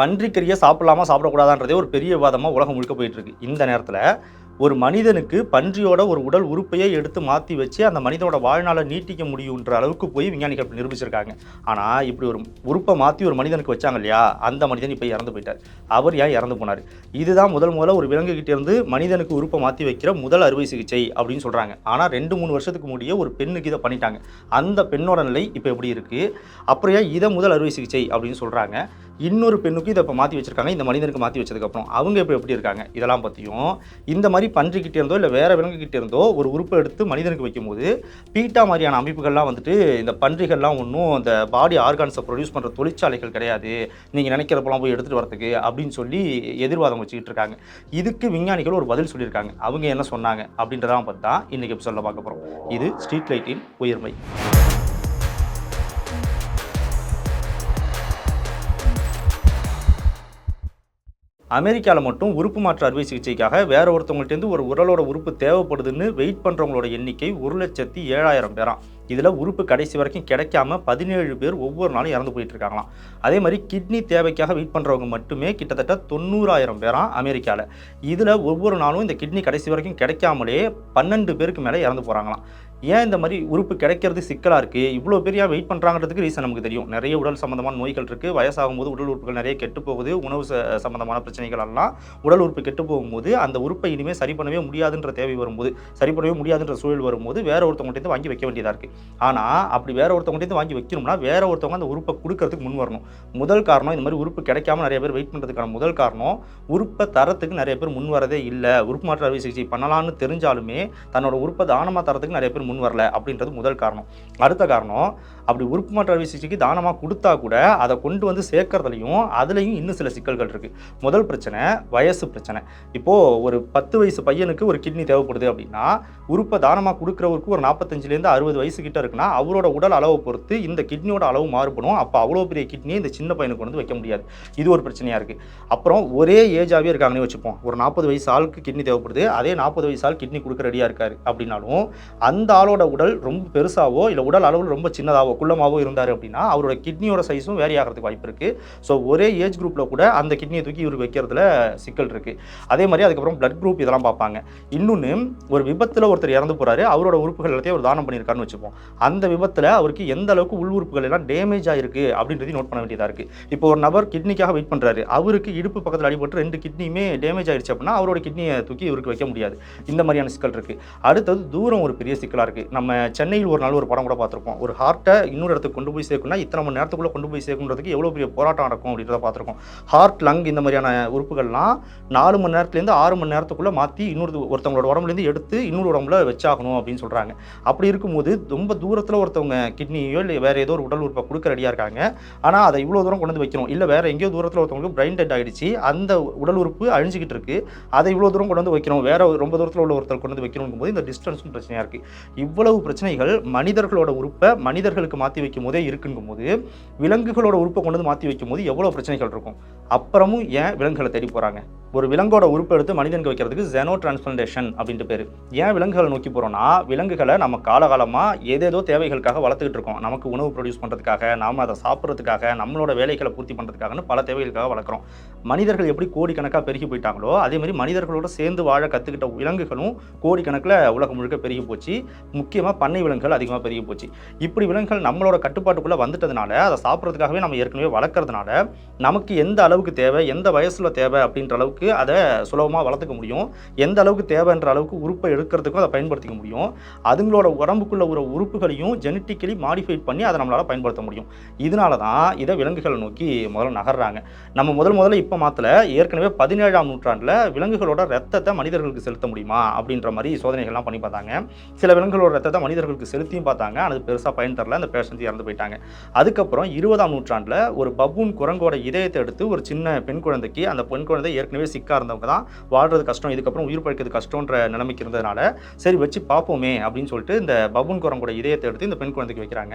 பன்றிக்கறியை சாப்பிடலாமா சாப்பிடக்கூடாதான்றதே ஒரு பெரிய விவாதமாக உலகம் முழுக்க போயிட்டு இருக்கு இந்த நேரத்தில் ஒரு மனிதனுக்கு பன்றியோட ஒரு உடல் உறுப்பையே எடுத்து மாற்றி வச்சு அந்த மனிதனோட வாழ்நாளை நீட்டிக்க முடியுன்ற அளவுக்கு போய் விஞ்ஞானிகள் நிரூபிச்சிருக்காங்க. ஆனால் இப்படி ஒரு உறுப்பை மாற்றி ஒரு மனிதனுக்கு வச்சாங்க இல்லையா அந்த மனிதன் இப்போ இறந்து போயிட்டார். அவர் ஏன் இறந்து போனார்? இதுதான் முதல் முதல்ல ஒரு விலங்கு மனிதனுக்கு உறுப்பை மாற்றி வைக்கிற முதல் அறுவை சிகிச்சை அப்படின்னு சொல்கிறாங்க ஆனால் ரெண்டு மூணு வருஷத்துக்கு முடிய ஒரு பெண்ணுக்கு இதை பண்ணிட்டாங்க. அந்த பெண்ணோட நிலை இப்போ எப்படி இருக்குது அப்புறம் ஏன் இதை முதல் அறுவை சிகிச்சை அப்படின்னு சொல்கிறாங்க இன்னொரு பெண்ணுக்கு இதை இப்போ மாற்றி வச்சிருக்காங்க. இந்த மனிதனுக்கு மாற்றி வச்சதுக்கப்புறம் அவங்க இப்போ எப்படி இருக்காங்க? இதெல்லாம் பற்றியும் இந்த மாதிரி பன்றிக்கிட்டே இருந்தோ இல்லை வேறு விலங்குகிட்டே இருந்தோ ஒரு உறுப்பை எடுத்து மனிதனுக்கு வைக்கும்போது பீட்டா மாதிரியான அமைப்புகள்லாம் வந்துட்டு இந்த பன்றிகள்லாம் ஒன்றும் அந்த பாடி ஆர்கான்ஸை ப்ரொடியூஸ் பண்ணுற தொழிற்சாலைகள் கிடையாது. நீங்கள் நினைக்கிறப்பெல்லாம் போய் எடுத்துகிட்டு வரதுக்கு அப்படின்னு சொல்லி எதிர்வாதம் வச்சுக்கிட்டு இருக்காங்க. இதுக்கு விஞ்ஞானிகள் ஒரு பதில் சொல்லியிருக்காங்க. அவங்க என்ன சொன்னாங்க அப்படின்றதான் பார்த்தா இன்றைக்கி எபிசோடில் பார்க்க போகிறோம் இது ஸ்ட்ரீட் லைட்டின் உயர்மை அமெரிக்காவில் மட்டும் உறுப்பு மாற்று அறுவை சிகிச்சைக்காக வேற ஒருத்தவங்கள்ட்டேருந்து ஒரு உடலோட உறுப்பு தேவைப்படுதுன்னு வெயிட் பண்ணுறவங்களோட எண்ணிக்கை ஒரு லட்சத்தி ஏழாயிரம் பேராம் இதில் உறுப்பு கடைசி வரைக்கும் கிடைக்காம பதினேழு பேர் ஒவ்வொரு நாளும் இறந்து போயிட்டு இருக்காங்களாம். அதே மாதிரி கிட்னி தேவைக்காக வெயிட் பண்ணுறவங்க மட்டுமே கிட்டத்தட்ட தொண்ணூறாயிரம் பேராம் அமெரிக்காவில் இதில் ஒவ்வொரு நாளும் இந்த கிட்னி கடைசி வரைக்கும் கிடைக்காமலே பன்னெண்டு பேருக்கு மேலே இறந்து போகிறாங்களாம் ஏன் இந்த மாதிரி உறுப்பு கிடைக்கிறது சிக்கலாக இருக்குது இவ்வளோ பெரிய வெயிட் பண்ணுறாங்கிறதுக்கு ரீசன் நமக்கு தெரியும். நிறைய உடல் சம்மந்தமான நோய்கள் இருக்குது வயசாகும்போது உடல் உறுப்புகள் நிறைய கெட்டு போகுது. உணவு சம்மந்தமான பிரச்சனைகள் எல்லாம் உடல் உறுப்பு கெட்டு போகும்போது அந்த உறுப்பை இனிமேல் சரி பண்ணவே முடியாதுன்ற தேவை வரும்போது சரி பண்ணவே முடியாதுன்ற சூழல் வரும்போது வேற ஒருத்தவங்கள்ட்ட வாங்கி வைக்க வேண்டியதாக இருக்குது ஆனால் அப்படி வேற ஒருத்தவங்கள்ட்ட வாங்கி வைக்கணும்னா வேற ஒருத்தவங்க அந்த உறுப்பை கொடுக்கறதுக்கு முன் வரணும். முதல் காரணம் இந்த மாதிரி உறுப்பு கிடைக்காம நிறைய பேர் வெயிட் பண்ணுறதுக்கான முதல் காரணம் உறுப்பை தரத்துக்கு நிறைய பேர் முன் வரதே இல்லை. உறுப்பு மாற்று அறுவை சிகிச்சை பண்ணலான்னு தெரிஞ்சாலுமே தன்னோட உறுப்பை தானமாக தரத்துக்கு நிறைய பேர் முன் வரல அப்படின்றது முதல் காரணம். அடுத்த காரணம் அப்படி உறுப்பு மாற்று அறுவை சிகிச்சைக்கு தானமாக கொடுத்தா கூட அதை கொண்டு வந்து சேர்க்கறதுலையும் அதுலேயும் இன்னும் சில சிக்கல்கள் இருக்குது முதல் பிரச்சனை வயசு பிரச்சனை. இப்போது ஒரு பத்து வயசு பையனுக்கு ஒரு கிட்னி தேவைப்படுது அப்படின்னா உறுப்பை தானமாக கொடுக்குறவருக்கு ஒரு நாற்பத்தஞ்சிலேருந்து அறுபது வயசு கிட்ட இருக்குன்னா அவரோட உடல் அளவை பொறுத்து இந்த கிட்னியோட அளவு மாறுபடும். அப்போ அவ்வளோ பெரிய கிட்னியை இந்த சின்ன பையனுக்கு வந்து வைக்க முடியாது. இது ஒரு பிரச்சனையாக இருக்குது அப்புறம் ஒரே ஏஜாகவே இருக்காங்கன்னு வச்சுப்போம். ஒரு நாற்பது வயசு ஆளுக்கு கிட்னி தேவைப்படுது. அதே நாற்பது வயசு ஆள் கிட்னி கொடுக்க ரெடியாக இருக்காரு அப்படின்னாலும் அந்த ஆளோட உடல் ரொம்ப பெருசாவோ இல்லை உடல் அளவில் ரொம்ப சின்னதாகவோ குள்ளமாவோ இருந்தார் அப்படின்னா அவரோட கிட்னியோட சைஸும் வேரி ஆகிறதுக்கு வாய்ப்பு இருக்குது ஸோ ஒரே ஏஜ் குரூப்பில் கூட அந்த கிட்னியை தூக்கி இவருக்கு வைக்கிறதுல சிக்கல் இருக்குது அதே மாதிரி அதுக்கப்புறம் பிளட் குரூப் இதெல்லாம் பார்ப்பாங்க. இன்னொன்று ஒரு விபத்தில் ஒருத்தர் இறந்து போகிறாரு அவரோட உறுப்புகள் எல்லாத்தையும் அவர் தானம் பண்ணியிருக்காருன்னு வச்சுப்போம். அந்த விபத்தில் அவருக்கு எந்த அளவுக்கு உள் உறுப்புகள் எல்லாம் டேமேஜ் ஆகிருக்கு அப்படின்றதையும் நோட் பண்ண வேண்டியதாக இருக்குது இப்போ ஒரு நபர் கிட்னிக்காக வெயிட் பண்ணுறாரு அவருக்கு இடுப்பு பக்கத்தில் அடிபட்டு ரெண்டு கிட்னியுமே டேமேஜ் ஆயிடுச்சு அப்படின்னா அவரோட கிட்னியை தூக்கி இவருக்கு வைக்க முடியாது. இந்த மாதிரியான சிக்கல் இருக்குது அடுத்தது தூரம் ஒரு பெரிய சிக்கலாக இருக்குது நம்ம சென்னையில் ஒரு நாள் ஒரு படம் கூட பார்த்துருப்போம். ஒரு ஹார்ட்டை இன்னொரு இடத்துக்கு கொண்டு போய் சேர்க்கணும்னா இத்தனை மணி நேரத்துக்குள்ளே கொண்டு போய் சேர்க்கணுன்றதுக்கு எவ்வளோ பெரிய போராட்டம் நடக்கும் அப்படின்றத பார்த்துருக்கோம். ஹார்ட் லங் இந்த மாதிரியான உறுப்புகள்லாம் நாலு மணி நேரத்துலேருந்து ஆறு மணி நேரத்துக்குள்ளே மாற்றி இன்னொரு ஒருத்தவங்களோட உடம்புலேருந்து எடுத்து இன்னொரு உடம்புல வச்சாகணும் அப்படின்னு சொல்கிறாங்க அப்படி இருக்கும்போது ரொம்ப தூரத்தில் ஒருத்தவங்க கிட்னியோ இல்லை வேறு ஏதோ ஒரு உடல் உறுப்பை கொடுக்க ரெடியாக இருக்காங்க. ஆனால் அதை இவ்வளோ தூரம் கொண்டு வந்து வைக்கணும். இல்லை வேறு எங்கேயோ தூரத்தில் ஒருத்தவங்களுக்கு பிரைன் டெட் ஆகிடுச்சு அந்த உடல் உறுப்பு அழிஞ்சிக்கிட்டு இருக்கு. அதை இவ்வளோ தூரம் கொண்டு வந்து வைக்கணும். வேற ஒரு- ரொம்ப தூரத்தில் உள்ள ஒருத்தர் கொண்டு வந்து வைக்கணும் போது இந்த டிஸ்டன்ஸும் பிரச்சனையாக இருக்குது இவ்வளவு பிரச்சனைகள் மனிதர்களோட உறுப்பை மனிதர்களுக்கு மாற்றி வைக்கும் போதே இருக்குங்கும் போது விலங்குகளோட உறுப்பை கொண்டு வந்து மாற்றி வைக்கும் போது எவ்வளோ பிரச்சனைகள் இருக்கும்? அப்புறமும் ஏன் விலங்குகளை தேடி போகிறாங்க ஒரு விலங்கோட உறுப்பை எடுத்து மனிதனுக்கு வைக்கிறதுக்கு ஜெனோ டிரான்ஸ்பிளான்டேஷன் அப்படின்ட்டு பேர். ஏன் விலங்குகளை நோக்கி போகிறோம்னா விலங்குகளை நம்ம காலகாலமாக ஏதேதோ தேவைகளுக்காக வளர்த்துக்கிட்டு இருக்கோம். நமக்கு உணவு ப்ரொடியூஸ் பண்ணுறதுக்காக நாம் அதை சாப்பிட்றதுக்காக நம்மளோட வேலைகளை பூர்த்தி பண்ணுறதுக்காகன்னு பல தேவைகளுக்காக வளர்க்குறோம். மனிதர்கள் எப்படி கோடிக்கணக்காக பெருகி போயிட்டாங்களோ அதேமாதிரி மனிதர்களோட சேர்ந்து வாழ கற்றுக்கிட்ட விலங்குகளும் கோடிக்கணக்கில் உலகம் முழுக்க பெருகி போச்சு. முக்கியமாக பண்ணை விலங்குகள் அதிகமாக பெருகி போச்சு. இப்படி விலங்குகள் நம்மளோட கட்டுப்பாட்டுக்குள்ளே வந்துட்டதுனால அதை சாப்பிட்றதுக்காகவே நம்ம ஏற்கனவே வளர்க்குறதுனால நமக்கு எந்த அளவுக்கு தேவை எந்த வயசில் தேவை அப்படின்ற அளவுக்கு அதை சுலபமாக வளர்த்துக்க முடியும். எந்த அளவுக்கு தேவைன்ற அளவுக்கு உறுப்பை எடுக்கிறதுக்கும் அதை பயன்படுத்திக்க முடியும். அதுங்களோட உடம்புக்குள்ள ஒரு உறுப்புகளையும் ஜெனட்டிக்கலி மாடிஃபைட் பண்ணி அதை நம்மளால் பயன்படுத்த முடியும். இதனால தான் இதை விலங்குகளை நோக்கி முதல்ல நகர்றாங்க. நம்ம முதல் முதல்ல இப்போ மாத்தில் ஏற்கனவே பதினேழாம் நூற்றாண்டில் விலங்குகளோட ரத்தத்தை மனிதர்களுக்கு செலுத்த முடியுமா அப்படின்ற மாதிரி சோதனைகள்லாம் பண்ணி பார்த்தாங்க. சில விலங்குகளோட ரத்தத்தை மனிதர்களுக்கு செலுத்தியும் பார்த்தாங்க. அது பெருசாக பயன் தரல. அந்த பேஷண்ட் இறந்து போயிட்டாங்க. அதுக்கப்புறம் இருபதாம் நூற்றாண்டில் ஒரு பபூன் குரங்கோட இதயத்தை எடுத்து ஒரு சின்ன பெண் குழந்தைக்கு அந்த பெண் குழந்தை ஏற்கனவே சிக்காக இருந்தவங்க தான் வாழ்றது கஷ்டம் இதுக்கப்புறம் உயிர் பழிக்கிறது கஷ்டன்ற நிலைமைக்கு இருந்ததுனால சரி வச்சு பார்ப்போமே அப்படின்னு சொல்லிட்டு இந்த பபூன் குரங்கோட இதயத்தை எடுத்து இந்த பெண் குழந்தைக்கு வைக்கிறாங்க.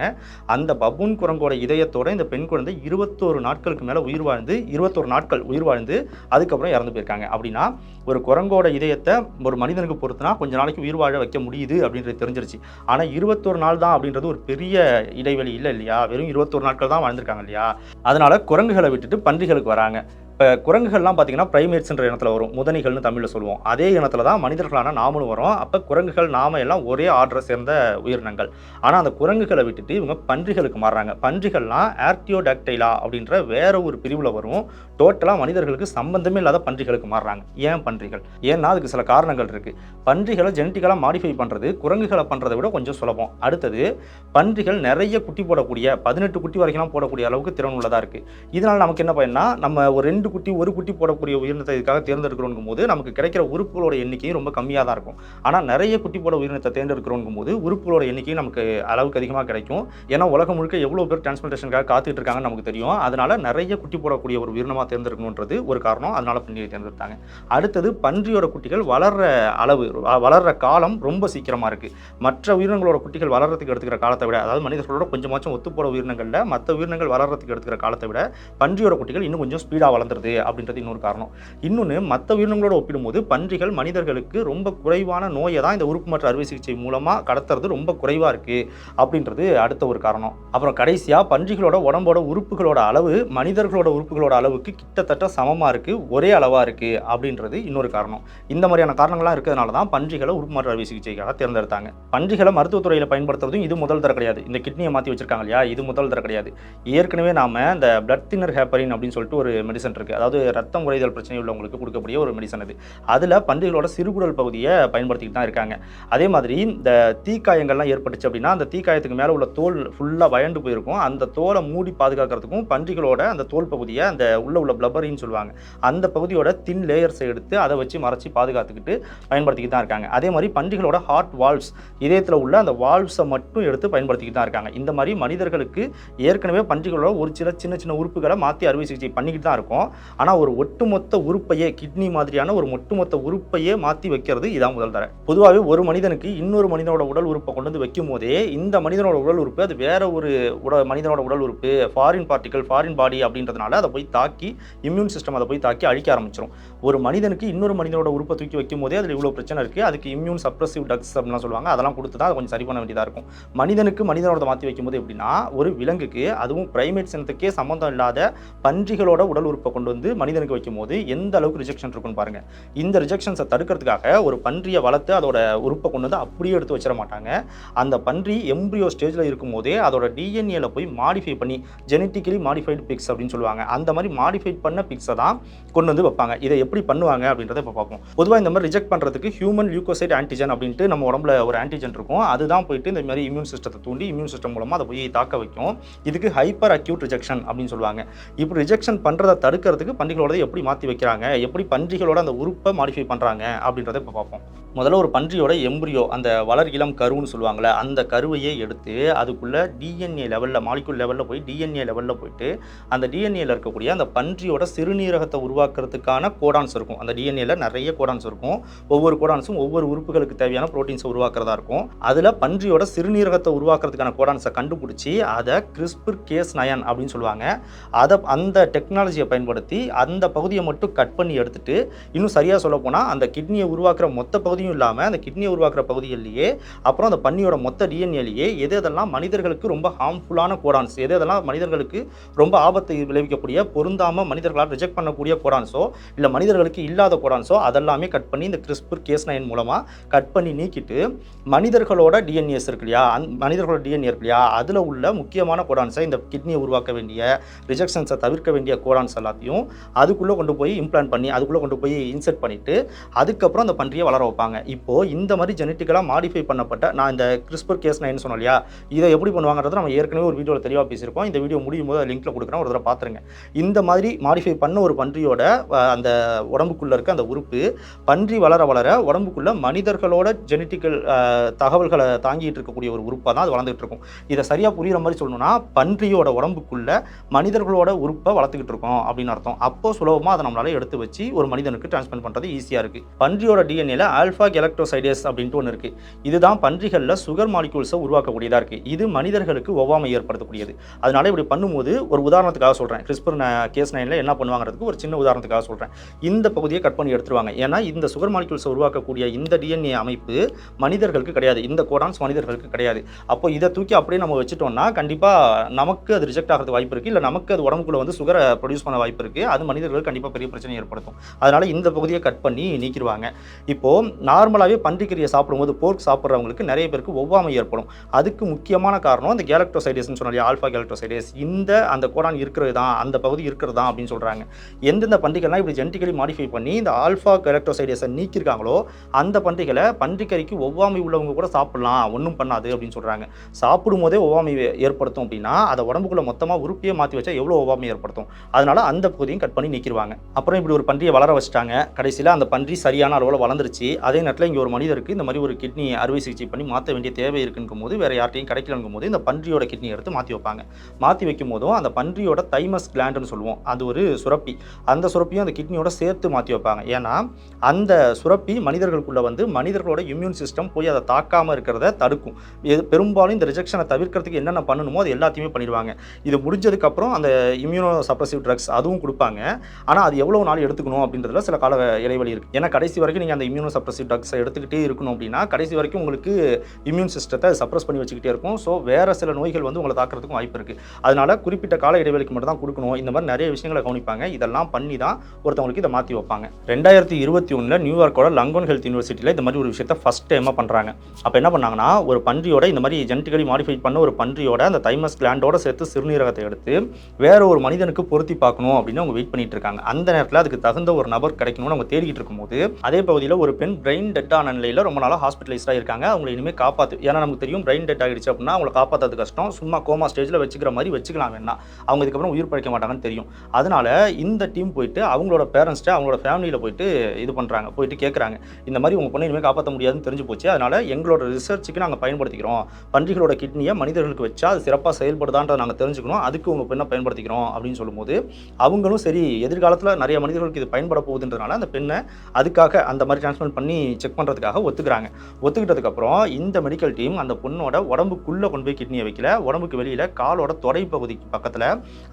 அந்த பபூன் குரங்கோட இதயத்தோட இந்த பெண் குழந்தை இருபத்தோரு நாட்களுக்கு மேலே உயிர் வாழ்ந்து இருபத்தோரு நாட்கள் உயிர் வாழ்ந்து அதுக்கப்புறம் இறந்து போயிருக்காங்க. அப்படின்னா ஒரு குரங்கோட இதயத்தை ஒரு மனிதனுக்கு பொறுத்துனா கொஞ்ச நாளைக்கு உயிர் வாழ வைக்க முடியுது அப்படின்றது தெரிஞ்சிருச்சு. ஆனால் இருபத்தோரு நாள் தான் அப்படின்றது ஒரு பெரிய இடைவெளி இல்லை இல்லையா? வெறும் இருபத்தோரு நாட்கள் தான் வாழ்ந்திருக்காங்க இல்லையா? அதனால குரங்குகளை விட்டுட்டு பன்றிகளுக்கு வராங்க. இப்போ குரங்குகள்லாம் பார்த்தீங்கன்னா ப்ரைமேட்ஸ்ன்ற இனத்துல வரும். முதனிகள்னு தமிழில் சொல்லுவோம். அதே இனத்துல தான் மனிதர்களான நாமளும் வரும். அப்போ குரங்குகள் நாம எல்லாம் ஒரே ஆர்டரை சேர்ந்த உயிரினங்கள். ஆனால் அந்த குரங்குகளை விட்டுட்டு இவங்க பன்றிகளுக்கு மாறுறாங்க. பன்றிகள்லாம் ஆர்டியோடாக்டைலா அப்படின்ற வேற ஒரு பிரிவில் வரும். டோட்டலாக மனிதர்களுக்கு சம்பந்தமே இல்லாத பன்றிகளுக்கு மாறுறாங்க. ஏன் பன்றிகள்? ஏன்னா அதுக்கு சில காரணங்கள் இருக்குது பன்றிகளை ஜெனட்டிக்கலாக மாடிஃபை பண்ணுறது குரங்குகளை பண்ணுறதை விட கொஞ்சம் சுலபம். அடுத்தது பன்றிகள் நிறைய குட்டி போடக்கூடிய பதினெட்டு குட்டி வரைக்கும்லாம் போடக்கூடிய அளவுக்கு திறன் உள்ளதாக இருக்குது இதனால் நமக்கு என்ன பயன்னா நம்ம ஒரு ரெண்டு குட்டி ஒரு குட்டி போடக்கூடிய உயிரினத்தை இதுக்காக தேர்ந்தெடுக்கிறோங்கும் போது நமக்கு கிடைக்கிற உறுப்புகளோட எண்ணிக்கையும் ரொம்ப கம்மியாக தான் இருக்கும். ஆனால் நிறைய குட்டி போட உயிரினத்தை தேர்ந்தெடுக்கிறோங்கும் போது உறுப்புகளோட எண்ணிக்கையும் நமக்கு அளவுக்கு அதிகமாக கிடைக்கும். ஏன்னா உலகம் முழுக்க எவ்வளோ பேர் டிரான்ஸ்பிளேஷனுக்காக காத்துட்டு இருக்காங்கன்னு நமக்கு தெரியும். அதனால நிறைய குட்டி போடக்கூடிய ஒரு உயிரினமாக தேர்ந்தெடுக்கணுன்றது ஒரு காரணம். அதனால பன்றியை தேர்ந்தெடுத்தாங்க. அடுத்தது பன்றியோட குட்டிகள் வளர்ற அளவு வளர்கிற வளர்ற காலம் ரொம்ப சீக்கிரமாக இருக்குது மற்ற உயிரினங்களோட குட்டிகள் வளர்றதுக்கு எடுத்துக்கிற காலத்தை விட அதாவது மனிதர்களோட கொஞ்சமாச்சும் ஒத்துப்போட உயிரினங்களில் மற்ற உயிரினங்கள் வளர்றதுக்கு எடுத்துக்கிற காலத்தை விட பன்றியோட குட்டிகள் இன்னும் கொஞ்சம் ஸ்பீடாக வளர்ந்துருது அப்படின்றது இன்னொரு காரணம். இன்னொன்று மற்ற உயிரினங்களோட ஒப்பிடும்போது பன்றிகள் மனிதர்களுக்கு ரொம்ப குறைவான நோயை தான் இந்த உறுப்பு மாற்று அறுவை சிகிச்சை மூலமாக கடத்துறது ரொம்ப குறைவாக இருக்குது அப்படின்றது அடுத்த ஒரு காரணம். அப்புறம் கடைசியாக பன்றிகளோட உடம்போட உறுப்புகளோட அளவு மனிதர்களோட உறுப்புகளோட அளவுக்கு கிட்டத்தட்ட சமமாக இருக்குது ஒரே அளவாக இருக்குது அப்படின்றது இன்னொரு காரணம். இந்த மாதிரியான காரணங்கள்லாம் இருக்கிறதுனால தான் பன்றிகளை உறுப்பு மாற்று அறுவை சிகிச்சைக்காக தேர்ந்தெடுத்தாங்க. பன்றிகளை மருத்துவத்துறையில் பயன்படுத்துறதும் இது முதல் தர கிடையாது. இந்த கிட்னியை மாற்றி வச்சிருக்காங்க இல்லையா? இது முதல் தர கிடையாது. ஏற்கனவே நாம இந்த பிளட் தின்னர் ஹேப்பரின் அப்படின்னு சொல்லிட்டு ஒரு மெடிசன் இருக்குது அதாவது ரத்தம் குறைதல் பிரச்சனை உள்ளவங்களுக்கு கொடுக்கக்கூடிய ஒரு மெடிசன் அது. அதில் பன்றிகளோட சிறுகுடல் பகுதியை பயன்படுத்திக்கிட்டு தான் இருக்காங்க. அதே மாதிரி இந்த தீக்காயங்கள்லாம் ஏற்பட்டுச்சு அப்படின்னா அந்த தீக்காயத்துக்கு மேலே உள்ள தோல் ஃபுல்லாக வயண்டு போயிருக்கும். அந்த தோலை மூடி பாதுகாக்கிறதுக்கும் பன்றிகளோட அந்த தோல் பகுதியை அந்த உள்ள உள்ள பிளபரின்னு சொல்லுவாங்க. அந்த பகுதியோட தின் லேயர்ஸை எடுத்து அதை வச்சு மறைச்சி பாதுகாத்துக்கிட்டு பயன்படுத்திக்கிட்டு தான் இருக்காங்க. அதே மாதிரி பன்றிகளோட ஹார்ட் வால்வ்ஸ் இதயத்தில் உள்ள அந்த வால்வ்ஸை மட்டும் எடுத்து பயன்படுத்திக்கிட்டு தான் இருக்காங்க. இந்த மாதிரி மனிதர்களுக்கு ஏற்கனவே பன்றிகளோட ஒரு சில சின்ன சின்ன உறுப்புகளை மாற்றி அறுவை சிகிச்சை பண்ணிக்கிட்டு தான் இருக்கும். ஆனால் ஒரு ஒட்டுமொத்த உறுப்பையே கிட்னி மாதிரியான ஒரு ஒட்டுமொத்த உறுப்பையே மாற்றி வைக்கிறது இதான் முதல் தர பொதுவாகவே ஒரு மனிதனுக்கு இன்னொரு மனிதனோட உடல் உறுப்பை கொண்டு வந்து வைக்கும் போதே இந்த மனிதனோட உடல் உறுப்பு அது வேற ஒரு உட மனிதனோட உடல் உறுப்பு ஃபாரின் பார்ட்டிகல் ஃபாரின் பாடி அப்படின்றதுனால அதை போய் தாக்கி இம்யூன் சிஸ்டம் அதை போய் தாக்கி அழிக்க ஆரம்பிச்சிடும் ஒரு மனிதனுக்கு இன்னொரு மனிதனோட உறுப்பை தூக்கி வைக்கும் போதே அதில் இவ்வளோ பிரச்சனை இருக்குது அதுக்கு இம்யூன் சப்ரஸிவ் டக்ஸ் அப்படின்லாம் சொல்லுவாங்க. அதெல்லாம் கொடுத்து தான் கொஞ்சம் சரி பண்ண வேண்டியதாக இருக்கும். மனிதனுக்கு மனிதனோட மாற்றி வைக்கும்போது எப்படின்னா ஒரு விலங்குக்கு அதுவும் பிரைமேட் சினத்துக்கே சம்மந்தம் இல்லாத பன்றிகளோட உடல் உறுப்பை கொண்டு வந்து மனிதனுக்கு வைக்கும்போது எந்த அளவுக்கு ரிஜெக்ஷன் இருக்குன்னு பாருங்கள் இந்த ரிஜெக்ஷன்ஸை தடுக்கிறதுக்காக ஒரு பன்றியை வளர்த்து அதோட உறுப்பை கொண்டு வந்து அப்படியே எடுத்து வச்சிட மாட்டாங்க. அந்த பன்றி எம்ப்ரியோ ஸ்டேஜில் இருக்கும்போதே அதோட டிஎன்ஏல போய் மாடிஃபை பண்ணி ஜெனட்டிக்கலி மாடிஃபைடு பிக்ஸ் அப்படின்னு சொல்லுவாங்க. அந்த மாதிரி மாடிஃபைட் பண்ண பிக்ஸை தான் கொண்டு வந்து வைப்பாங்க. இதை எப்படி எப்படி பண்ணுவாங்க அப்படின்றத இப்போ பார்ப்போம். பொதுவாக இந்த மாதிரி ரிஜெக்ட் பண்ணுறதுக்கு ஹியூமன் லியூகோசைட் ஆன்டிஜன் அப்படின்ட்டு நம்ம உடம்புல ஒரு ஆன்டிஜன் இருக்கும். அதுதான் போயிட்டு இந்த மாதிரி இம்யூன் சிஸ்டத்தை தூண்டி இம்யூன் சிஸ்டம் மூலமாக அதை போய் தாக்க வைக்கும். இதுக்கு ஹைப்பர் அக்யூட் ரிஜெக்ஷன் அப்படின்னு சொல்லுவாங்க. இப்போ ரிஜெக்ஷன் பண்ணுறதை தடுக்கிறதுக்கு பன்றிகளோட எப்படி மாற்றி வைக்கிறாங்க? எப்படி பன்றிகளோட அந்த உறுப்பை மாடிஃபை பண்ணுறாங்க அப்படின்றத இப்போ பார்ப்போம். முதல்ல ஒரு பன்றியோட எம்பரியோ அந்த வளர் இளம் கருவுன்னு சொல்லுவாங்கள்ல அந்த கருவையே எடுத்து அதுக்குள்ள டிஎன்ஏ லெவலில் மாலிகுல் லெவலில் போய் டிஎன்ஏ லெவலில் போயிட்டு அந்த டிஎன்ஏல இருக்கக்கூடிய அந்த பன்றியோட சிறுநீரகத்தை உருவாக்குறதுக்கான கோடான்ஸ் இருக்கும். அந்த டிஎன்ஏல நிறைய கோடான்ஸ் இருக்கும். ஒவ்வொரு கோடான்ஸும் ஒவ்வொரு உறுப்புகளுக்கு தேவையான ப்ரோட்டீன்ஸை உருவாக்குறதா இருக்கும். அதில் பன்றியோட சிறுநீரகத்தை உருவாக்குறதுக்கான கோடான்ஸை கண்டுபிடிச்சி அதை கிறிஸ்பர் கேஸ் நயன் அப்படின்னு சொல்லுவாங்க. அதை அந்த டெக்னாலஜியை பயன்படுத்தி அந்த பகுதியை மட்டும் கட் பண்ணி எடுத்துட்டு இன்னும் சரியாக சொல்ல போனால் அந்த கிட்னியை உருவாக்குற மொத்த பகுதி மட்டும் இல்லாமல் அந்த கிட்னியை உருவாக்குற பகுதியிலேயே அப்புறம் அந்த பன்னியோட மொத்த டிஎன்ஏலேயே எது எதெல்லாம் மனிதர்களுக்கு ரொம்ப ஹார்ம்ஃபுல்லான கோடான்ஸ் எது எதெல்லாம் மனிதர்களுக்கு ரொம்ப ஆபத்தை விளைவிக்கக்கூடிய பொருந்தாமல் மனிதர்களால் ரிஜெக்ட் பண்ணக்கூடிய கோடான்ஸோ இல்லை மனிதர்களுக்கு இல்லாத கோடான்ஸோ அதெல்லாமே கட் பண்ணி இந்த கிறிஸ்பர் கேஸ் நைன் மூலமாக கட் பண்ணி நீக்கிட்டு மனிதர்களோட டிஎன்ஏஸ் இருக்கு இல்லையா? அந் மனிதர்களோட டிஎன்ஏ இருக்கு இல்லையா? அதில் உள்ள முக்கியமான கோடான்ஸை இந்த கிட்னியை உருவாக்க வேண்டிய ரிஜெக்ஷன்ஸை தவிர்க்க வேண்டிய கோடான்ஸ் எல்லாத்தையும் அதுக்குள்ளே கொண்டு போய் இம்ப்ளான்ட் பண்ணி அதுக்குள்ளே கொண்டு போய் இன்செர்ட் பண்ணிவிட்டு அதுக்கப்புறம் அந்த பன்றியை வளர வைப்பாங்க. இப்போது இந்த மாதிரி ஜெனட்டிக்கலாக மாடிஃபை பண்ணப்பட்ட நான் இந்த கிறிஸ்பர் கேஸ் நைன் சொன்னோம் இல்லையா? இதை எப்படி பண்ணுவாங்கிறது நம்ம ஏற்கனவே ஒரு வீடியோவில் தெளிவாக பேசியிருக்கோம். இந்த வீடியோ முடியும் போது லிங்க்கில் கொடுக்குறேன். ஒரு தடவை பார்த்துருங்க இந்த மாதிரி மாடிஃபை பண்ண ஒரு பன்றியோட அந்த உடம்புக்குள்ளே இருக்க அந்த உறுப்பு பன்றி வளர வளர உடம்புக்குள்ள மனிதர்களோட ஜெனட்டிக்கல் தகவல்களை தாங்கிட்டு இருக்கக்கூடிய ஒரு உறுப்பாக தான் அது வளர்ந்துட்டு இருக்கும். இதை சரியாக புரிகிற மாதிரி சொல்லணும்னா பன்றியோட உடம்புக்குள்ள மனிதர்களோட உறுப்பை வளர்த்துக்கிட்டு இருக்கோம் அப்படின்னு அர்த்தம். அப்போ சுலபமாக அதை நம்மளால எடுத்து வச்சு ஒரு மனிதனுக்கு டிரான்ஸ்பிளண்ட் பண்ணுறது ஈஸியாக இருக்குது பன்றியோட டிஎன்ஏல ஆல்ஃபா ஆல்ஃபா எலக்ட்ரோசைடஸ் அப்படின்ட்டு ஒன்று இருக்குது இதுதான் பன்றிகளில் சுகர் மாலிகூல்ஸை உருவாக்கக்கூடியதாக இருக்குது இது மனிதர்களுக்கு ஒவ்வாமை ஏற்படுத்தக்கூடியது. அதனால் இப்படி பண்ணும்போது ஒரு உதாரணத்துக்காக சொல்கிறேன் கிறிஸ்பர் கேஸ் நைனில் என்ன பண்ணுவாங்கிறதுக்கு ஒரு சின்ன உதாரணத்துக்காக சொல்கிறேன் இந்த பகுதியை கட் பண்ணி எடுத்துருவாங்க. ஏன்னா இந்த சுகர் மாலிகூல்ஸை உருவாக்கக்கூடிய இந்த டிஎன்ஏ அமைப்பு மனிதர்களுக்கு கிடையாது. இந்த கோடான்ஸ் மனிதர்களுக்கு கிடையாது. அப்போ இதை தூக்கி அப்படியே நம்ம வச்சுட்டோம்னா கண்டிப்பாக நமக்கு அது ரிஜெக்ட் ஆகிறது வாய்ப்பு இருக்குது இல்லை நமக்கு அது உடம்புக்குள்ள வந்து சுகரை ப்ரொடியூஸ் பண்ண வாய்ப்பு இருக்குது அது மனிதர்களுக்கு கண்டிப்பாக பெரிய பிரச்சனை ஏற்படுத்தும். அதனால் இந்த பகுதியை கட் பண்ணி நீக்கிடுவாங்க. இப்போது நார்மலாகவே பன்றிக்கறியை சாப்பிடும்போது போர்க் சாப்பிட்றவங்களுக்கு நிறைய பேருக்கு ஒவ்வாமை ஏற்படும். அதுக்கு முக்கியமான காரணம் அந்த கேலக்டோசைடேஸ்னு சொன்னாலே ஆல்ஃபா கேலக்டோசைடேஸ் இந்த அந்த கோடான் இருக்கிறது தான் அந்த பகுதி இருக்கிறது தான் அப்படின்னு சொல்கிறாங்க எந்தெந்த பன்றிகள்லாம் இப்படி ஜெனட்டிக்கலி மாடிஃபை பண்ணி இந்த ஆல்ஃபா கேலக்டோசைடேஸை நீக்கியிருக்காங்களோ அந்த பன்றிகளை பன்றிக்கறிக்கு ஒவ்வாமை உள்ளவங்க கூட சாப்பிடலாம். ஒன்றும் பண்ணாது அப்படின்னு சொல்கிறாங்க சாப்பிடும் போதே ஒவ்வாமை ஏற்படுத்தும் அப்படின்னா அதை உடம்புக்குள்ள மொத்தமாக உருப்பியே மாற்றி வச்சா எவ்வளோ ஒவ்வாமை ஏற்படுத்தும்? அதனால் அந்த பகுதியும் கட் பண்ணி நீக்கிடுவாங்க. அப்புறம் இப்படி ஒரு பன்றியை வளர வச்சுட்டாங்க. கடைசியில் அந்த பன்றி சரியான அளவில் வளர்ந்துருச்சு. அது அதே நேரத்தில் இங்கே ஒரு மனிதருக்கு இந்த மாதிரி ஒரு கிட்னி அறுவை சிகிச்சை பண்ணி மாற்ற வேண்டிய தேவை இருக்குங்கும் போது வேறு யார்ட்டையும் கிடைக்கலங்கும் போது இந்த பன்றியோட கிட்னி எடுத்து மாற்றி வைப்பாங்க. மாற்றி வைக்கும் போதும் அந்த பன்றியோட தைமஸ் கிளாண்டுன்னு சொல்லுவோம். அது ஒரு சுரப்பி. அந்த சுரப்பியும் அந்த கிட்னியோட சேர்த்து மாற்றி வைப்பாங்க. ஏன்னா அந்த சுரப்பி மனிதர்களுக்குள்ளே வந்து மனிதர்களோட இம்யூன் சிஸ்டம் போய் அதை தாக்காமல் இருக்கிறத தடுக்கும். இது பெரும்பாலும் இந்த ரிஜெக்ஷனை தவிர்க்கிறதுக்கு என்னென்ன பண்ணணுமோ அது எல்லாத்தையுமே பண்ணிடுவாங்க. இது முடிஞ்சதுக்கப்புறம் அந்த இம்யூனோ சப்ரசிவ் ட்ரக்ஸ் அதுவும் கொடுப்பாங்க. ஆனால் அது எவ்வளோ நாள் எடுத்துக்கணும் அப்படின்றதுல சில கால இடைவெளி இருக்குது ஏன்னா கடைசி வரைக்கும் நீங்கள் அந்த இம்யூனோ சப்ரசிவ் ட்ரக்ஸை எடுத்துக்கிட்டே இருக்கணும் அப்படின்னா கடைசி வரைக்கும் உங்களுக்கு இம்யூன் சிஸ்டத்தை சப்ரஸ் பண்ணி வச்சுக்கிட்டே இருக்கும். ஸோ வேறு சில நோய்கள் வந்து உங்களை தாக்குறதுக்கும் வாய்ப்பு இருக்குது அதனால் குறிப்பிட்ட கால இடைவெளிக்கு மட்டும் தான் கொடுக்கணும். இந்த மாதிரி நிறைய விஷயங்களை கவனிப்பாங்க. இதெல்லாம் பண்ணி தான் ஒருத்தவங்களுக்கு இதை மாற்றி வைப்பாங்க. ரெண்டாயிரத்தி இருபத்தி ஒன்றில் நியூயார்க்கோட லங்கோன் ஹெல்த் யூனிவர்சிட்டியில் இந்த மாதிரி ஒரு விஷயத்தை ஃபஸ்ட் டைமாக பண்ணுறாங்க அப்போ என்ன பண்ணாங்கன்னா ஒரு பன்றியோட இந்த மாதிரி ஜெனட்டிக்கலி மாடிஃபை பண்ண ஒரு பன்றியோட அந்த தைமஸ் கிளாண்டோட சேர்த்து சிறுநீரகத்தை எடுத்து வேற ஒரு மனிதனுக்கு பொருத்தி பார்க்கணும் அப்படின்னு அவங்க வெயிட் பண்ணிட்டு இருக்காங்க. அந்த நேரத்தில் அதுக்கு தகுந்த ஒரு நபர் கிடைக்கணும்னு அவங்க தேடிக்கிட்டு இருக்கும்போது அதே பகுதியில் ஒரு பெண் பிரெயின் டெட் ஆன நிலையில் ரொம்ப நாளாக ஹாஸ்பிட்டலைஸ்டாக இருக்காங்க. அவங்களை இனிமேல் காப்பாற்று ஏன்னா நமக்கு தெரியும் பிரெயின் டெட் ஆகிடுச்சு அப்படின்னா அவங்களை காப்பாற்றது கஷ்டம். சும்மா கோமா ஸ்டேஜில் வச்சுக்கிற மாதிரி வச்சுக்கலாம் வேணா. அவங்க இதுக்கப்புறம் உயிர் பழைக்க மாட்டாங்கன்னு தெரியும். அதனால இந்த டீம் போயிட்டு அவங்களோட பேரண்ட்ஸ்ட்டு அவங்களோட ஃபேமிலியில் போயிட்டு இது பண்ணுறாங்க போயிட்டு கேட்குறாங்க இந்த மாதிரி உங்கள் பொண்ணை இனிமேல் காப்பாற்ற முடியாதுன்னு தெரிஞ்சு போச்சு. அதனால் எங்களோட ரிசர்ச்சுக்கு நாங்கள் பயன்படுத்திக்கிறோம். பன்றிகளோட கிட்னியை மனிதர்களுக்கு வச்சா அது சிறப்பாக செயல்படுதான்றதை நாங்கள் தெரிஞ்சுக்கணும். அதுக்கு உங்கள் பெண்ணை பயன்படுத்திக்கிறோம் அப்படின்னு சொல்லும்போது அவங்களும் சரி எதிர்காலத்தில் நிறைய மனிதர்களுக்கு இது பயன்பட போகுதுன்றதுனால அந்த பெண்ணை அதுக்காக அந்த மாதிரி டிரான்ஸ்பிளான்ட் பண்ணி செக் பண்ணுறதுக்காக ஒத்துக்கிறாங்க. ஒத்துக்கிட்டதுக்கப்புறம் இந்த மெடிக்கல் டீம் அந்த பொண்ணோட உடம்புக்குள்ளே கொண்டு போய் கிட்னியை வைக்கல. உடம்புக்கு வெளியில் காலோட தொடை பகுதிக்கு பக்கத்தில்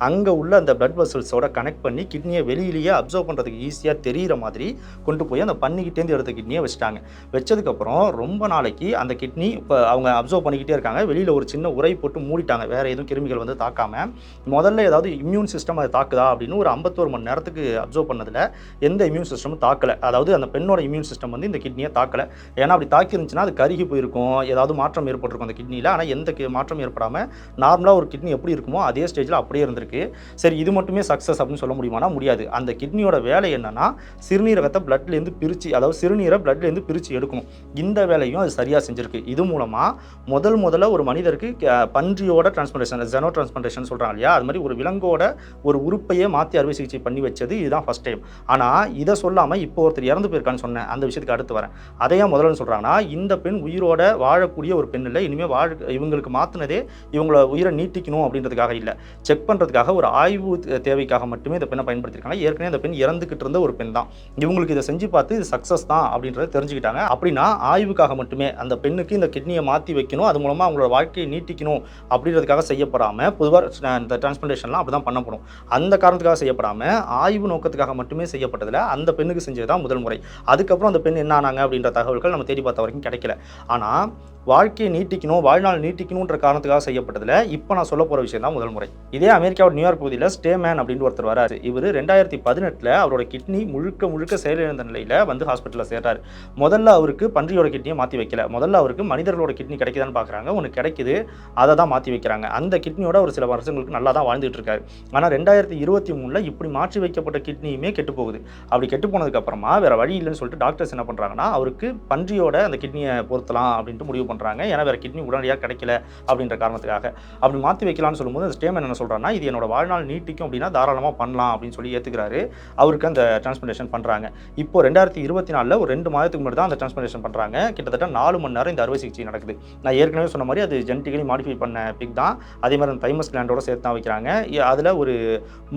அங்கே உள்ள அந்த பிளட் வெசல்ஸோட கனெக்ட் பண்ணி கிட்னியை வெளியிலேயே அப்சர்வ் பண்ணுறதுக்கு ஈஸியாக தெரிகிற மாதிரி கொண்டு போய் அந்த பண்ணிக்கிட்டேருந்து எடுத்த கிட்னியை வச்சுட்டாங்க. வச்சதுக்கப்புறம் ரொம்ப நாளைக்கு அந்த கிட்னி இப்போ அவங்க அப்சர்வ் பண்ணிக்கிட்டே இருக்காங்க. வெளியில் ஒரு சின்ன உரை போட்டு மூடிட்டாங்க. வேறு எதுவும் கிருமிகள் வந்து தாக்காமல் முதல்ல ஏதாவது இம்யூன் சிஸ்டம் அதை தாக்குதா அப்படின்னு ஒரு ஐம்பத்தோரு மணி நேரத்துக்கு அப்சர்வ் பண்ணதில் எந்த இம்யூன் சிஸ்டமும் தாக்கலை. அதாவது அந்த பெண்ணோட இம்யூன் சிஸ்டம் வந்து இந்த கிட்னியை தாக்கலை. ஏன்னா அப்படி தாக்கி இருந்துச்சுன்னா அது கருகி போயிருக்கும். ஏதாவது மாற்றம் ஏற்பட்டிருக்கும் அந்த கிட்னியில் ஆனால் எந்த மாற்றம் ஏற்படாமல் நார்மலாக ஒரு கிட்னி எப்படி இருக்குமோ அதே ஸ்டேஜில் அப்படியே இருந்திருக்கு. சரி இது மட்டுமே சக்ஸஸ் அப்படின்னு சொல்ல முடியுமானா முடியாது. அந்த கிட்னியோட வேலை என்னன்னா சிறுநீரகத்தை பிளட்லேருந்து பிரித்து அதாவது சிறுநீரை பிளட்லேருந்து பிரித்து எடுக்கணும். இந்த வேலையும் அது சரியாக செஞ்சிருக்கு. இது மூலமாக முதல் முதல்ல ஒரு மனிதருக்கு பன்றியோட டிரான்ஸ்பிளேஷன் ஜெனோ டிரான்ஸ்பிளேஷன் சொல்கிறாங்க இல்லையா? அது மாதிரி ஒரு விலங்கோட ஒரு உறுப்பையே மாற்றி அறுவை சிகிச்சை பண்ணி வச்சது இதுதான் ஃபஸ்ட் டைம் ஆனால் இதை சொல்லாமல் இப்போ ஒருத்தர் இறந்து போயிருக்கான்னு சொன்னேன். அந்த விஷயத்துக்கு அடுத்து வரேன். அதை முதல்ல சொல்கிறாங்கன்னா இந்த பெண் உயிரோட வாழக்கூடிய ஒரு பெண் இல்லை. இனிமேல் வாழ இவங்களுக்கு மாற்றினதே இவங்களோட உயிரை நீட்டிக்கணும் அப்படின்றதுக்காக இல்லை. செக் பண்ணுறதுக்காக ஒரு ஆய்வு தேவைக்காக மட்டுமே இந்த பெண்ணை பயன்படுத்தியிருக்காங்க ஏற்கனவே இந்த பெண் இறந்துக்கிட்டு இருந்த ஒரு பெண் தான். இவங்களுக்கு இதை செஞ்சு பார்த்து இது சக்ஸஸ் தான் அப்படின்றத தெரிஞ்சுக்கிட்டாங்க. அப்படின்னா ஆய்வுக்காக மட்டுமே அந்த பெண்ணுக்கு இந்த கிட்னியை மாற்றி வைக்கணும். அது மூலமாக அவங்களோட வாழ்க்கையை நீட்டிக்கணும் அப்படின்றதுக்காக செய்யப்படாமல் பொதுவாக இந்த டிரான்ஸ்பிளேஷன்லாம் அப்படி தான் பண்ணப்படும். அந்த காரணத்துக்காக செய்யப்படாமல் ஆய்வு நோக்கத்துக்காக மட்டுமே செய்யப்பட்டதில் அந்த பெண்ணுக்கு செஞ்சது தான் முதல் முறை. அதுக்கப்புறம் அந்த பெண் என்ன ஆனாங்க அப்படின்ற தகவல்கள் நம்ம தேடி பார்த்த வரைக்கும் கிடைக்கல. ஆனால் வாழ்க்கையை நீட்டிக்கணும் வாழ்நாள் நீட்டிக்கணுன்ற காரணத்துக்காக செய்யப்பட்டதில் இப்போ நான் சொல்ல போகிற விஷயம் தான் முதல் முறை. இதே அமெரிக்காவோட நியூயார்க் பகுதியில் ஸ்டேமேன் அப்படின்னு ஒருத்தர் வராரு. இவர் ரெண்டாயிரத்தி பதினெட்டில் அவரோட கிட்னி முழுக்க முழுக்க செயலிழந்த நிலையில் வந்து ஹாஸ்பிட்டலில் சேர்றாரு. முதல்ல அவருக்கு பன்றியோட கிட்னியை மாற்றி வைக்கல. முதல்ல அவருக்கு மனிதர்களோட கிட்னி கிடைக்குதான்னு பார்க்குறாங்க ஒன்று கிடைக்குது அதை தான் மாற்றி வைக்கிறாங்க. அந்த கிட்னியோட ஒரு சில வருஷங்களுக்கு நல்லா தான் வாழ்ந்துட்டு இருக்காரு. ஆனால் ரெண்டாயிரத்தி இருபத்தி மூணில் இப்படி மாற்றி வைக்கப்பட்ட கிட்னியுமே கெட்டு போகுது. அப்படி கெட்டு போனதுக்கப்புறமா அப்புறமா வேற வழி இல்லைன்னு சொல்லிட்டு டாக்டர்ஸ் என்ன பண்ணுறாங்கன்னா அவருக்கு பன்றியோட அந்த கிட்னியை பொருத்தலாம் அப்படின்ட்டு முடிவு பண்ணுறாங்க ஏன்னா வேற கிட்னி உடனடியாக கிடைக்கல அப்படின்ற காரணத்துக்காக. அப்படி மாற்றி வைக்கலாம்னு சொல்லும்போது அந்த ஸ்டேமன் என்ன சொல்கிறாங்கன்னா இது என்னோட வாழ்நாள் நீட்டிக்கும் அப்படின்னா தாராளமாக பண்ணலாம் அப்படின்னு சொல்லி ஏற்றுக்கிறாரு அவருக்கு அந்த டிரான்ஸ்பிளேஷன் பண்ணுறாங்க இப்போ ரெண்டாயிரத்தி இருபத்தி நாலில் ஒரு ரெண்டு மாதத்துக்கு முன்னாடி தான் அந்த டிரான்ஸ்பிளேஷன் பண்ணுறாங்க கிட்டத்தட்ட நாலு மணி நேரம் இந்த அறுவை சிகிச்சை நடக்குது. நான் ஏற்கனவே சொன்ன மாதிரி அது ஜெனட்டிக்கலி மாடிஃபை பண்ண பிக் தான். அதே மாதிரி அந்த தைமஸ் கிளாண்டோட சேர்த்து தான் வைக்கிறாங்க. அதில் ஒரு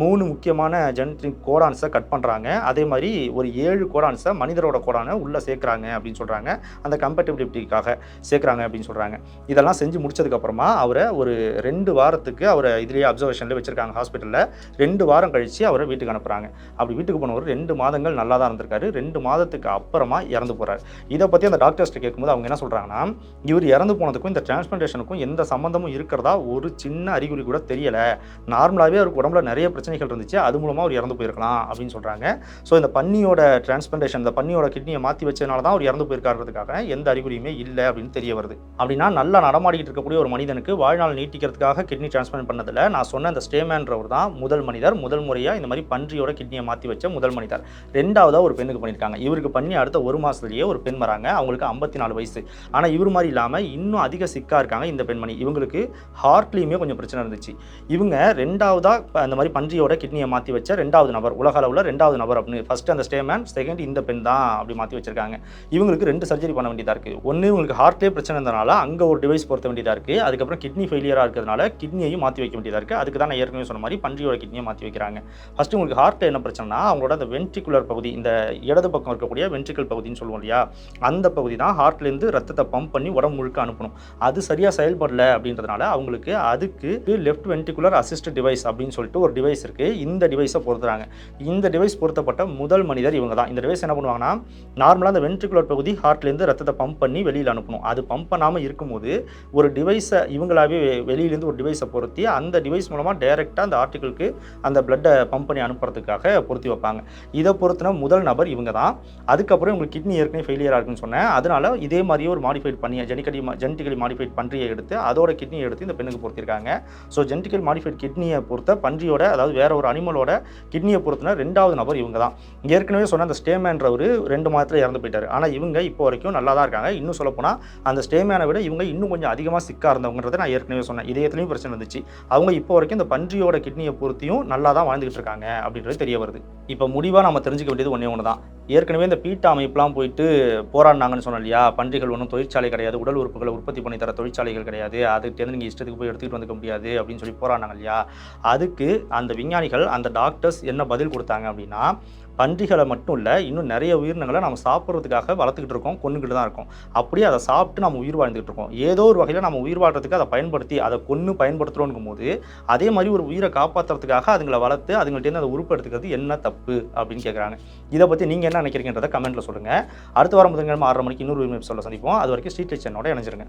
மூணு முக்கியமான ஜெனட்டிக் கோடான்ஸை கட் பண்ணுறாங்க அதே மாதிரி ஒரு ஏழு கோடான்ஸை மனிதரோட கோடானை உள்ள உள்ளே சேர்க்குறாங்க அப்படின்னு சொல்கிறாங்க அந்த கம்பேட்டபிலிட்டிக்காக சேர்க்குறாங்க அப்படின்னு சொல்கிறாங்க இதெல்லாம் செஞ்சு முடிச்சதுக்கப்புறமா அவரை ஒரு ரெண்டு வாரத்துக்கு அவரை இதுலேயே அப்சர்வேஷனில் வச்சுருக்காங்க ஹாஸ்பிட்டலில் ரெண்டு வாரம் கழித்து அவரை வீட்டுக்கு அனுப்புகிறாங்க அப்படி வீட்டுக்கு போனவர் ரெண்டு மாதங்கள் நல்லா தான் இருந்திருக்காரு. ரெண்டு மாதத்துக்கு அப்புறமா இறந்து போகிறார் இதை பற்றி அந்த டாக்டர்ஸ்ட்டு கேட்கும்போது அவங்க என்ன சொல்கிறாங்கன்னா இவர் இறந்து போனதுக்கும் இந்த டிரான்ஸ்பிளேஷனுக்கும் எந்த சம்மந்தமும் இருக்கிறதா ஒரு சின்ன அறிகுறி கூட தெரியலை. நார்மலாகவே அவருக்கு உடம்புல நிறைய பிரச்சனைகள் இருந்துச்சு. அது மூலமாக அவர் இறந்து போயிருக்கலாம் அப்படின்னு சொல்கிறாங்க ஸோ இந்த பன்னியோட டிரான்ஸ்பிளேஷன் இந்த பன்னியோட கிட்னியை மாற்றி வச்சதுனால தான் அவர் இறந்து போயிருக்காருக்காக எந்த அறிகுறியுமே இல்லை அப்படின்னு தெரிய வருது. அப்படின்னா நல்லா நடமாடிக்கிட்டு இருக்கக்கூடிய ஒரு மனிதனுக்கு வாழ்நாள் நீட்டிக்கிறதுக்காக கிட்னி டிரான்ஸ்பிளான்ட் பண்ணதில் நான் சொன்ன அந்த ஸ்டேமேன்றவர் தான் முதல் மனிதர். முதல் முறையாக இந்த மாதிரி பன்றியோட கிட்னியை மாற்றி வச்ச முதல் மனிதர். ரெண்டாவதாக ஒரு பெண்ணுக்கு பண்ணியிருக்காங்க. இவருக்கு பண்ணி அடுத்த ஒரு மாதத்துலேயே ஒரு பெண் வராங்க. அவங்களுக்கு ஐம்பத்தி நாலு வயசு. ஆனால் இவர் மாதிரி இல்லாமல் இன்னும் அதிக சிக்காக இருக்காங்க இந்த பெண்மணி. இவங்களுக்கு ஹார்ட்லேயுமே கொஞ்சம் பிரச்சனை இருந்துச்சு. இவங்க ரெண்டாவதாக அந்த மாதிரி பன்றியோட கிட்னியை மாற்றி வச்ச ரெண்டாவது நபர் உலக அளவில் ரெண்டாவது நபர் அப்படின்னு. ஃபஸ்ட்டு அந்த ஸ்டேமேன் செகண்ட் இந்த பெண் தான் அப்படி மாற்றி வச்சிருக்காங்க. இவங்களுக்கு ரெண்டு சர்ஜரி பண்ண வேண்டியதாக இருக்குது ஒன்று இவங்களுக்கு ஹார்ட்லேயே பிரச்சனை இருந்தனால அங்கே ஒரு டிவைஸ் பொருத்த வேண்டியதாக இருக்குது அதுக்கப்புறம் கிட்னி ஃபெயிலியராக இருக்கிறதுனால கிட்னியையும் மாற்றி வைக்க வேண்டியதாக இருக்குது அதுக்கு தான் நான் ஏற்கனவே சொன்ன மாதிரி பன்றியோட கிட்னியை மாற்றி வைக்கிறாங்க. ஃபஸ்ட்டு உங்களுக்கு ஹார்ட்டில் என்ன பிரச்சனைனா அவங்களோட அந்த வென்ட்ரிகுலர் பகுதி இந்த இடது பக்கம் இருக்கக்கூடிய வென்ட்ரிக்கல் பகுதின்னு சொல்லுவோம் இல்லையா? அந்த பகுதி தான் ஹார்ட்லேருந்து ரத்தத்தை பம்ப் பண்ணி உடம்பு முழுக்க அனுப்பணும். அது சரியாக செயல்படல அப்படின்றதுனால அவங்களுக்கு அதுக்கு லெஃப்ட் வென்ட்ரிகுலர் அசிஸ்ட் டிவைஸ் அப்படின்னு சொல்லிட்டு ஒரு டிவைஸ் இருக்குது இந்த டிவைஸை பொறுத்துறாங்க இந்த டிவைஸ் பொருத்தப்பட்ட முதல் மனிதர் இவங்க தான். இந்த டிவைஸ் என்ன பண்ணுவாங்கன்னா நார்மல் நார்மலாக அந்த வென்ட்ரிகுலர் பகுதி ஹார்ட்லேருந்து ரத்தத்தை பம்ப் பண்ணி வெளியில் அனுப்பணும். அது பம்ப் பண்ணாமல் இருக்கும்போது ஒரு டிவைஸை இவங்களாவே வெளியிலேருந்து ஒரு டிவைஸை பொருத்தி அந்த டிவைஸ் மூலமாக டைரெக்டாக அந்த ஆர்டிகளுக்கு அந்த பிளட்டை பம்ப் பண்ணி அனுப்புறதுக்காக பொருத்தி வைப்பாங்க. இதை பொறுத்தின முதல் நபர் இவங்க தான். அதுக்கப்புறம் உங்களுக்கு கிட்னி ஏற்கனவே ஃபெயிலியர் இருக்குன்னு சொன்னேன். அதனால இதே மாதிரியே ஒரு மாடிஃபைட் பண்ணி ஜெனிக்கலி ஜெனட்டிக்கலி மாடிஃபைட் பன்றியை எடுத்து அதோட கிட்னியை எடுத்து இந்த பெண்ணுக்கு பொருத்திருக்காங்க. ஸோ ஜெனட்டிக்கல் மாடிஃபைட் கிட்னியை பொறுத்த பன்றியோட அதாவது வேற ஒரு அனிமலோட கிட்னியை பொறுத்தின ரெண்டாவது நபர் இவங்க தான். ஏற்கனவே சொன்ன அந்த ஸ்டேமேன்றவர் ரெண்டு மாதத்தில் இறந்து போயிட்டார். ஆனால் இவங்க இப்போ வரைக்கும் நல்லா தான் இருக்காங்க. இன்னும் சொல்லப்போனால் அந்த ஸ்டேமேனை விட இவங்க இன்னும் கொஞ்சம் அதிகமாக சிக்காக இருந்தவங்கிறத நான் ஏற்கனவே சொன்னேன். இதயத்துலையும் பிரச்சனை இருந்துச்சு அவங்க இப்போ வரைக்கும் இந்த பன்றியோட கிட்னியை பொறுத்தியும் நல்லா தான் வாழ்ந்துகிட்டு இருக்காங்க அப்படின்றது தெரிய வருது. இப்போ முடிவாக நம்ம தெரிஞ்சுக்க வேண்டியது ஒன்றே ஒன்று தான். ஏற்கனவே இந்த பீட்டா அமைப்புலாம் போயிட்டு போராடினாங்கன்னு சொன்னோம் இல்லையா? பன்றிகள் ஒன்றும் தொழிற்சாலை கிடையாது. உடல் உறுப்புகளை உற்பத்தி பண்ணி தர தொழிற்சாலைகள் கிடையாது. அதுக்கிட்டேருந்து நீங்கள் இஷ்டத்துக்கு போய் எடுத்துகிட்டு வந்துக்க முடியாது அப்படின்னு சொல்லி போராடினாங்க இல்லையா? அதுக்கு அந்த விஞ்ஞானிகள் அந்த டாக்டர்ஸ் என்ன பதில் கொடுத்தாங்க அப்படின்னா பன்றிகளை மட்டும் இல்லை இன்னும் நிறைய உயிரினங்களை நம்ம சாப்பிட்றதுக்காக வளர்த்துக்கிட்டு இருக்கோம் கொண்டுக்கிட்டு தான் இருக்கோம். அப்படியே அதை சாப்பிட்டு நம்ம உயிர் வாழ்ந்துகிட்டு இருக்கோம். ஏதோ ஒரு வகையில் நம்ம உயிர் வாழ்றதுக்கு அதை பயன்படுத்தி அதை கொன்று பயன்படுத்துகிறோங்கும் போது அதே மாதிரி ஒரு உயிரை காப்பாற்றுறதுக்காக அதுங்களை வளர்த்து அதுங்கள்ட்டேருந்து அதை உறுப்பு எடுத்துக்கிறது என்ன தப்பு அப்படின்னு கேட்குறாங்க இதை பற்றி நீங்கள் என்ன நினைக்கிறீங்கன்றதை கமெண்ட்டில் சொல்லுங்கள் அடுத்த வாரம் புதன்கிழமை ஆறரை மணிக்கு இன்னொரு சொல்ல சந்திப்போம். அது வரைக்கும் ஸ்ட்ரீட் சென்னோட இணைஞ்சிருங்க.